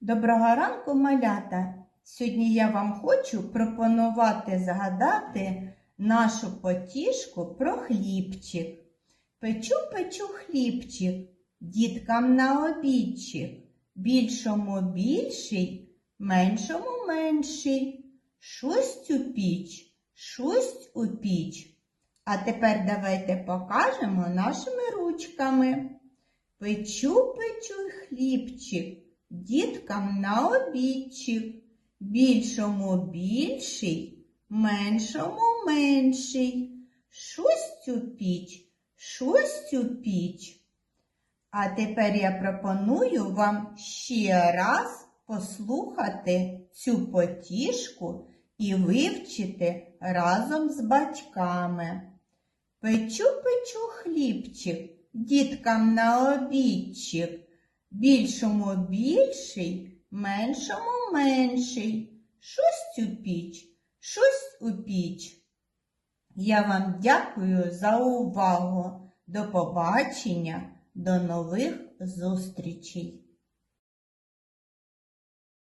Доброго ранку, малята! Сьогодні я вам хочу пропонувати згадати нашу потішку про хлібчик. Печу, печу хлібчик, діткам на обідчик, більшому більший, меншому менший. Шусть у піч, шусть у піч. А тепер давайте покажемо нашими ручками. Печу, печу хлібчик, діткам на обідчик, більшому більший, меншому менший. Шусть у піч, шусть у піч. А тепер я пропоную вам ще раз послухати цю потішку і вивчити разом з батьками. Печу, печу хлібчик, діткам на обідчик, більшому більший, меншому менший. Шусть у піч, шусть у піч. Я вам дякую за увагу. До побачення, до нових зустрічей.